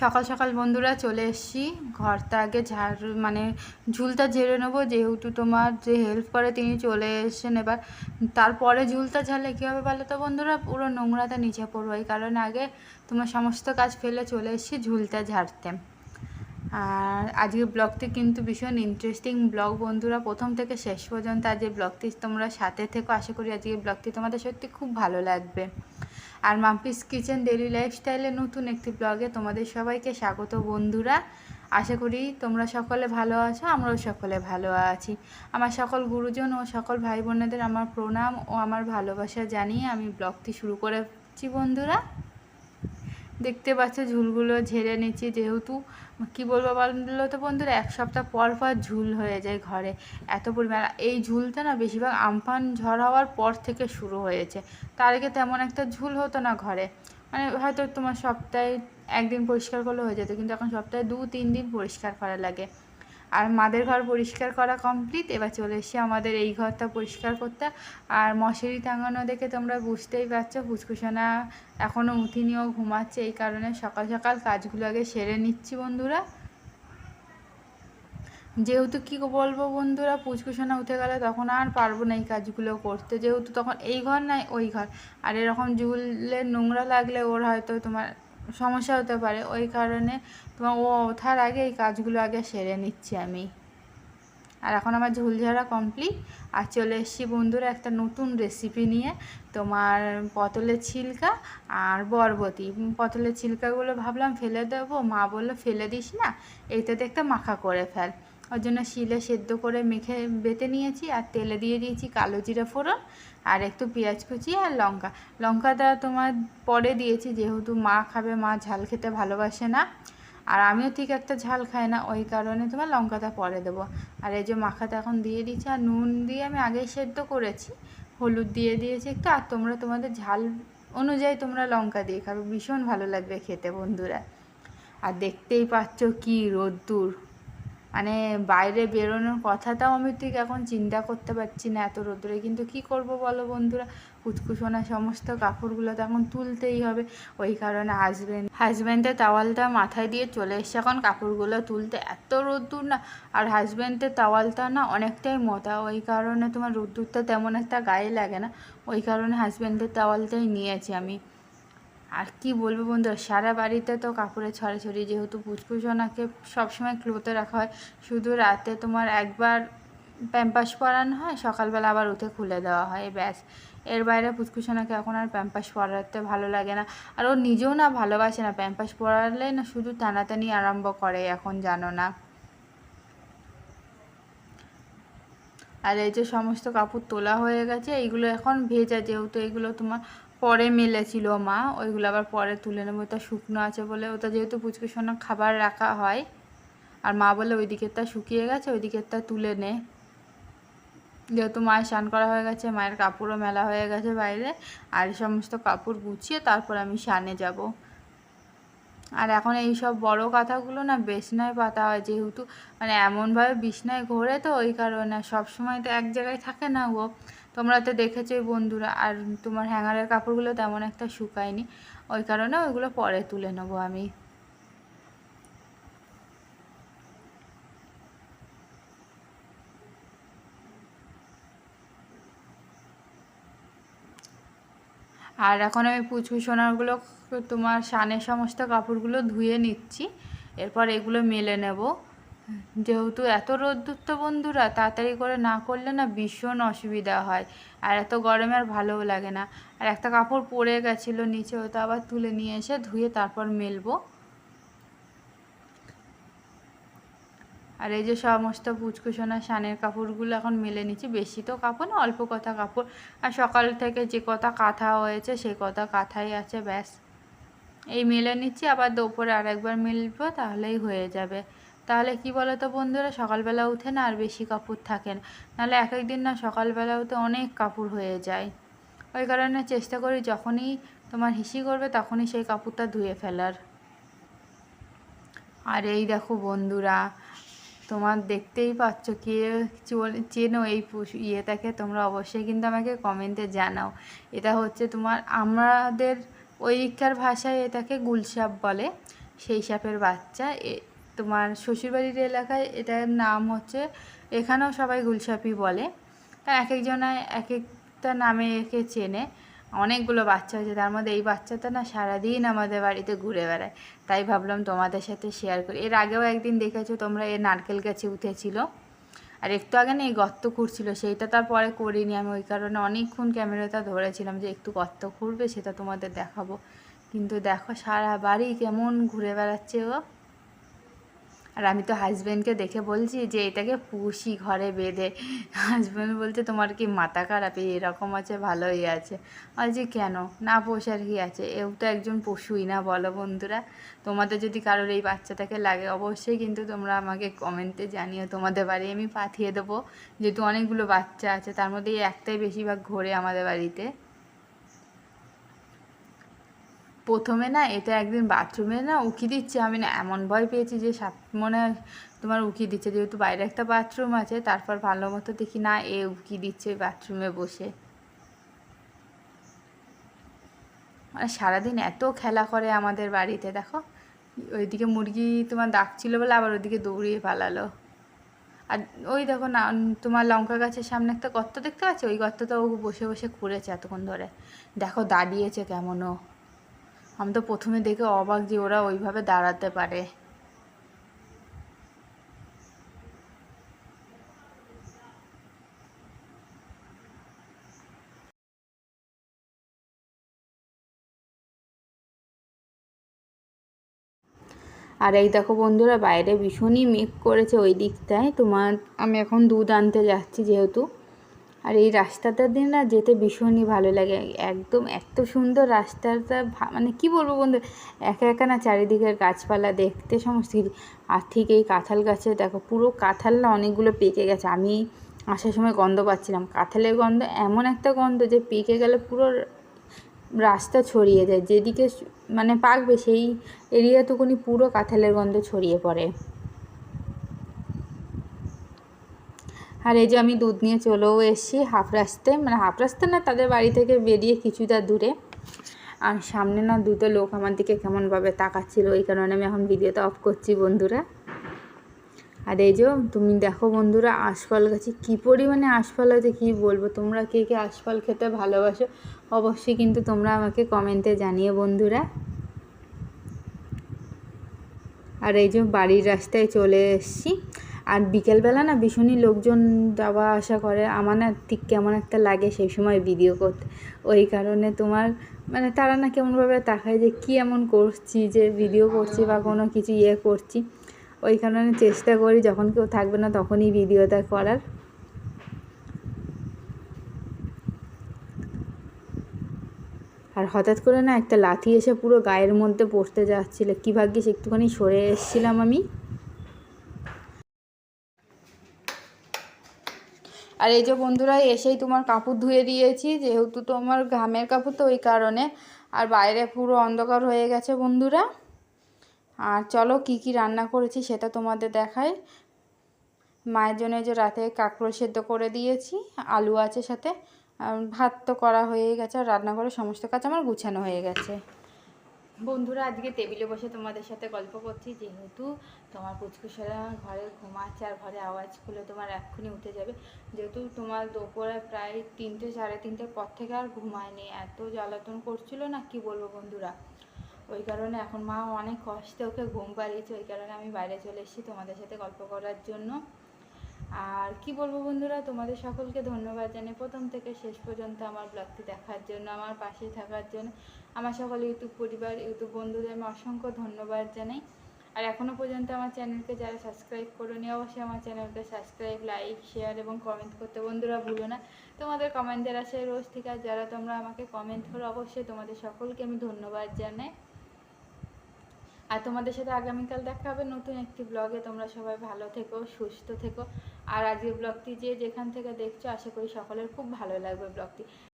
সকাল সকাল বন্ধুরা চলে এসেছি। ঘরটা আগে ঝাড় মানে ঝুলটা ঝেড়ে নেব, যেহেতু তোমার যে হেল্প করে তিনি চলে এসেছেন এবার। তারপরে ঝুলটা ঝাড়লে কী হবে বলো তো বন্ধুরা? পুরো নোংরাটা নিচে পড়ব, এই কারণে আগে তোমার সমস্ত কাজ ফেলে চলে এসেছি ঝুলটা ঝাড়তে। আর আজকের ব্লগটি কিন্তু ভীষণ ইন্টারেস্টিং ব্লগ বন্ধুরা, প্রথম থেকে শেষ পর্যন্ত আজকে ব্লগটি তোমরা সাথে থেকো। আশা করি আজকে ব্লগটি তোমাদের সত্যি খুব ভালো লাগবে। আর মাম্পিস কিচেন ডেলি লাইফস্টাইলে নতুন একটি ব্লগে তোমাদের সবাইকে স্বাগত বন্ধুরা। আশা করি তোমরা সকলে ভালো আছো, আমরাও সকলে ভালো আছি। আমার সকল গুরুজন ও সকল ভাই বোনেদের আমার প্রণাম ও আমার ভালোবাসা জানিয়ে আমি ব্লগটি শুরু করেছি বন্ধুরা। দেখতে পাচ্ছ ঝুলগুলো ঝেড়ে নিচ্ছি যেহেতু কি বলব বলল তো বন্ধুরা? এক সপ্তাহ পর পর ঝুল হয়ে যায় ঘরে। এত পরিমাণ। এই ঝুলটা না বেশিরভাগ আমফান ঝড় হওয়ার পর থেকে শুরু হয়েছে। তার আগে তেমন একটা ঝুল হতো না ঘরে। মানে হয়তো তোমার সপ্তাহে একদিন পরিষ্কার করলে হয়ে যেত, কিন্তু এখন সপ্তাহে দু তিন দিন পরিষ্কার করা লাগে। আর মাদের ঘর পরিষ্কার করা কমপ্লিট এবার চলে এসেছি আমাদের এই ঘরটা পরিষ্কার করতে। আর মশারি টাঙানো দেখে তোমরা বুঝতেই পারছ ফুসকুসোনা এখনও উঠিনিও ঘুমাচ্ছে, এই কারণে সকাল সকাল কাজগুলো আগে সেরে নিচ্ছি বন্ধুরা। যেহেতু কী বলব বন্ধুরা পুচকুসোনা উঠে গেলে তখন আর পারব না এই কাজগুলো করতে। যেহেতু তখন এই ঘর নাই, ওই ঘর। আর এরকম ঝুলের নোংরা লাগলে ওর হয়তো তোমার সমস্যা হতে পারে। ওই কারণে তোমার ও ওঠার আগে এই কাজগুলো আগে সেরে নিচ্ছি আমি। আর এখন আমার ঝুলঝাড়া কমপ্লিট আর চলে এসছি বন্ধুরা একটা নতুন রেসিপি নিয়ে। তোমার পটলের ছিলকা আর বরবটি। পটলের ছিলকাগুলো ভাবলাম ফেলে দেবো। মা বলল, ফেলে দিস না। এইটাতে একটা মাখা করে ফেল। ওর জন্য শিলে সেদ্ধ করে মেখে বেটে নিয়েছি, আর তেলে দিয়ে দিয়েছি কালো জিরা ফোড়ন, আর একটু পেঁয়াজ কুচি আর লঙ্কা। লঙ্কাটা তোমার পরে দিয়েছি, যেহেতু মা খাবে, মা ঝাল খেতে ভালোবাসে না, আর আমিও ঠিক একটা ঝাল খাই না, ওই কারণে তোমার লঙ্কাটা পরে দেবো। আর এই যে মাখাটা এখন দিয়ে দিচ্ছি আর নুন দিয়ে আমি আগেই সেদ্ধ করেছি। হলুদ দিয়ে দিয়েছি একটু, আর তোমরা তোমাদের ঝাল অনুযায়ী তোমরা লঙ্কা দিয়ে খাবে, ভীষণ ভালো লাগবে খেতে বন্ধুরা। আর দেখতেই পাচ্ছ কি রোদ্দুর। মানে বাইরে বেরোনোর কথাটাও আমি ঠিক এখন চিন্তা করতে পারছি না এত রোদ্রে কিন্তু কি করব বলো বন্ধুরা? কুচকুচোনা সমস্ত কাপড়গুলো তো এখন তুলতেই হবে। ওই কারণে হাজব্যান্ড হাজব্যান্ডের তাওয়ালটা মাথায় দিয়ে চলে এসছে এখন কাপড়গুলো তুলতে। এত রোদ্দুর না। আর হাজব্যান্ডের তাওয়ালটা না অনেকটাই মোটা। ওই কারণে তোমার রোদ্দুরটা তেমন একটা গায়ে লাগে না। ওই কারণে হাজব্যান্ডের তাওয়ালটাই নিয়েছি আমি। আর কি বলব বন্ধুরা সারা বাড়িতে তো কাপড়ে ছড়াছড়ি যেহেতু পুচকুচোনাকে সবসময় ক্লোতে রাখা হয়, শুধু রাতে তোমার একবার প্যাম্পাস পরানো হয়, সকালবেলা আবার উঠে খুলে দেওয়া হয়, ব্যাস। এর বাইরে পুচকুসোনাকে এখন আর প্যাম্পাস পরাতে ভালো লাগে না। আর ও নিজেও না ভালোবাসে না প্যাম্পাস পরালে না শুধু টানাটানি আরম্ভ করে এখন, জানো না। আর এই যে সমস্ত কাপড় তোলা হয়ে গেছে, এইগুলো এখন ভেজা, যেহেতু এইগুলো তোমার পরে মেলেছিল মা, ওইগুলো আবার পরে তুলে নেব। ওটা শুকনো আছে বলে ওটা যেহেতু পুচকে সোনা খাবার রাখা হয়, আর মা বলে ওই দিকেরটা শুকিয়ে গেছে ওই দিকেরটা তুলে নে। যেহেতু মায়ের স্নান করা হয়ে গেছে, মায়ের কাপড়ও মেলা হয়ে গেছে বাইরে, আর সমস্ত কাপড় গুছিয়ে তারপর আমি স্নানে যাব। আর এখন এই সব বড় কাঁথাগুলো না বিছনায় পাতা হয়, যেহেতু মানে এমনভাবে বিছনায় ঘোরে তো ওই কারণে সব সময় তো এক জায়গায় থাকে না ও তোমরা তো দেখেছোই বন্ধুরা, আর তোমার হ্যাঙ্গারের কাপড়গুলো তেমন একটা শুকায়নি। ওই কারণে ওইগুলো পরে তুলে নেব আমি। আর এখন আমি পুচু সোনারগুলো তোমার সানের সমস্ত কাপড়গুলো ধুয়ে নিচ্ছি, এরপর এগুলো মেলে নেব। যেহেতু এত রোদ্দুর তো বন্ধুরা, তাড়াতাড়ি করে না করলে না ভীষণ অসুবিধা হয়। আর এত গরমে আর ভালোও লাগে না। আর একটা কাপড় পরে গেছিল নিচে, ওটা আবার তুলে নিয়ে এসে ধুয়ে তারপর মেলবো। আর এই যে সমস্ত পুচকুসোনা সানের কাপড়গুলো এখন মেলে নিচ্ছি। বেশি তো কাপড় না, অল্প কথা কাপড়। আর সকাল থেকে যে কথা কাঁথা হয়েছে, সেই কথা কাঁথাই আছে, ব্যাস। এই মেলে নিচ্ছি, আবার দুপুরে আরেকবার মিলবো, তাহলেই হয়ে যাবে। তাহলে কি বলো তো বন্ধুরা? সকালবেলা উঠে না আর বেশি কাপড় থাকে না। নাহলে এক একদিন না সকালবেলা উঠে অনেক কাপড় হয়ে যায়। ওই কারণে চেষ্টা করি যখনই তোমার হিসি করবে তখনই সেই কাপড়টা ধুয়ে ফেলার। আর এই দেখো বন্ধুরা, তোমার দেখতেই পাচ্ছ কে চেনো এই ইয়েটাকে। তোমরা অবশ্যই কিন্তু আমাকে কমেন্টে জানাও। এটা হচ্ছে তোমার আমাদের ওইখার ভাষায় এটাকে গুলসাপ বলে। সেই সাপের বাচ্চা। তোমার শ্বশুরবাড়ির এলাকায় এটার নাম হচ্ছে, এখানেও সবাই গুলসাপি বলে। এক একজনায় এক একটা নামে একে চেনে। অনেকগুলো বাচ্চা হয়েছে, তার মধ্যে এই বাচ্চাটা না সারাদিন আমাদের বাড়িতে ঘুরে বেড়ায়। তাই ভাবলাম তোমাদের সাথে শেয়ার করি। এর আগেও একদিন দেখেছ তোমরা, এ নারকেল গাছে উঠেছিল। আর একটু আগে না এই গর্ত খুঁড়ছিল সেইটা তারপরে করিনি আমি, ওই কারণে অনেকক্ষণ ক্যামেরাটা ধরেছিলাম যে একটু গর্ত খুঁড়বে, সেটা তোমাদের দেখাবো। কিন্তু দেখো সারা বাড়ি কেমন ঘুরে বেড়াচ্ছে ও। আর আমি তো হাজব্যান্ডকে দেখে বলছি যে, এটাকে পুষি ঘরে বেঁধে। হাজব্যান্ড বলছে, তোমার কি মাথা খারাপ? এরকম আছে, ভালোই আছে। আর যে কেন? না পোষার কি আছে? এও তো একজন পশুই না, বলো বন্ধুরা। তোমাদের যদি কারোর এই বাচ্চাটাকে লাগে, অবশ্যই কিন্তু তোমরা আমাকে কমেন্টে জানিও। তোমাদের বাড়ি আমি পাঠিয়ে দেবো। যেহেতু অনেকগুলো বাচ্চা আছে, তার মধ্যে এই একটাই বেশিরভাগ ঘোরে আমাদের বাড়িতে। প্রথমে না, এটা একদিন বাথরুমে না উকি দিচ্ছে। আমি না এমন ভয় পেয়েছি যে, সাপ মনে তোমার উকি দিচ্ছে। যেহেতু বাইরে একটা বাথরুম আছে, তারপর ভালো মতো দেখি না, এ উকি দিচ্ছে বাথরুমে বসে। মানে সারাদিন এত খেলা করে আমাদের বাড়িতে, দেখো। ওইদিকে মুরগি তোমার ডাকছিল বলে আবার ওইদিকে দৌড়িয়ে পালালো। আর ওই দেখো না, তোমার লঙ্কা গাছের সামনে একটা গর্ত দেখতে পাচ্ছ? ওই গর্তটা ও বসে বসে খুঁড়েছে এতক্ষণ ধরে। দেখো দাঁড়িয়েছে কেমনও। আমি তো প্রথমে দেখে অবাক যে ওরা ওইভাবে দাঁড়াতে পারে। আর এই দেখো বন্ধুরা, বাইরে ভীষণই মেঘ করেছে ওই দিকটায়। তোমার, আমি এখন দুধ আনতে যাচ্ছি যেহেতু। আর এই রাস্তাটা দিয়ে না যেতে ভীষণই ভালো লাগে। একদম এত সুন্দর রাস্তাটা মানে কি বলব বন্ধু? একা একা না চারিদিকের গাছপালা দেখতে সমস্ত কিছু। আর ঠিক এই কাঁঠাল গাছে দেখো, পুরো কাঁঠাল না অনেকগুলো পেকে গেছে। আমি আসার সময় গন্ধ পাচ্ছিলাম। কাঁঠালের গন্ধ এমন একটা গন্ধ যে পেকে গেলে পুরো রাস্তা ছড়িয়ে যায়। যেদিকে মানে পাকবে সেই এরিয়াটুকুনি পুরো কাঁঠালের গন্ধ ছড়িয়ে পড়ে। আর এই যে আমি দুধ নিয়ে চলেও এসেছি হাফ রাস্তায়। মানে হাফ রাস্তা না, তাদের বাড়ি থেকে বেরিয়ে কিছুটা দূরে। আর সামনে না দুটো লোক আমার দিকে কেমনভাবে তাকাচ্ছিল ওই কারণে আমি এখন ভিডিওটা অফ করছি বন্ধুরা। আর এই যে তুমি দেখো বন্ধুরা আশফল গাছে কী পরিমাণে আশফল আছে কী বলব? তোমরা কে কে আশফল খেতে ভালোবাসো? অবশ্যই কিন্তু তোমরা আমাকে কমেন্টে জানিয়ে বন্ধুরা। আর এই যে বাড়ির রাস্তায় চলে এসেছি। আর বিকেলবেলা না ভীষণই লোকজন যাওয়া আসা করে। আমার না ঠিক কেমন একটা লাগে সেই সময় ভিডিও করতে। ওই কারণে তোমার মানে তারা না কেমনভাবে তাকায় যে কী এমন করছি, যে ভিডিও করছি বা কোনো কিছু ইয়ে করছি। ওই কারণে চেষ্টা করি যখন কেউ থাকবে না তখনই ভিডিওটা করার। আর হঠাৎ করে না একটা লাথি এসে পুরো গায়ের মধ্যে পড়তে যাচ্ছিল। কী ভাগ্যিস একটুখানি সরে এসেছিলাম আমি। আর এই যে বন্ধুরা, এসেই তোমার কাপড় ধুয়ে দিয়েছি, যেহেতু তোমার ঘামের কাপড় তো ওই কারণে। আর বাইরে পুরো অন্ধকার হয়ে গেছে বন্ধুরা। আর চলো কি কি রান্না করেছি সেটা তোমাদের দেখাই। মায়ের জন্য যে রাতে কাঁকড়ো সেদ্ধ করে দিয়েছি, আলু আছে সাথে। ভাত তো করা হয়ে গেছে, আর রান্না করে সমস্ত কাজ আমার গুছানো হয়ে গেছে। বন্ধুরা, আজকে টেবিলে বসে তোমাদের সাথে গল্প করছি। যেহেতু তোমার পুচকুসেরা ঘরে ঘুমাচ্ছে আর ঘরে আওয়াজ খুলে তোমার এক্ষুনি উঠে যাবে। যেহেতু তোমার দুপুরে প্রায় তিনটে, সাড়ে তিনটের পর থেকে আর ঘুমায়নি। এত জ্বালাতন করছিল না, কি বলব বন্ধুরা? ওই কারণে এখন মা অনেক কষ্টে ওকে ঘুম পাড়িয়েছে। ওই কারণে আমি বাইরে চলে এসেছি তোমাদের সাথে গল্প করার জন্য। আর কি বলব বন্ধুরা, তোমাদের সকলকে ধন্যবাদ জানাই প্রথম থেকে শেষ পর্যন্ত আমার ব্লগটি দেখার জন্য, আমার পাশে থাকার জন্য, আমার সকল ইউটিউব পরিবার ইউটিউব বন্ধুদের আমি অসংখ্য ধন্যবাদ জানাই। আর এখনও পর্যন্ত আমার চ্যানেলকে যারা সাবস্ক্রাইব করেনি, অবশ্যই আমার চ্যানেলকে সাবস্ক্রাইব লাইক শেয়ার এবং কমেন্ট করতে বন্ধুরা ভুলো না। তোমাদের কমেন্টের আসে রোজ থেকে আর যারা তোমরা আমাকে কমেন্ট করো, অবশ্যই তোমাদের সকলকে আমি ধন্যবাদ জানাই। আর তোমাদের সাথে আগামীকাল দেখা হবে নতুন একটি ব্লগে তোমরা সবাই ভালো থেকো, সুস্থ থেকো। আর আজকের ব্লগটি যে যেখান থেকে দেখছ আশা করি সকলের খুব ভালো লাগবে ব্লগটি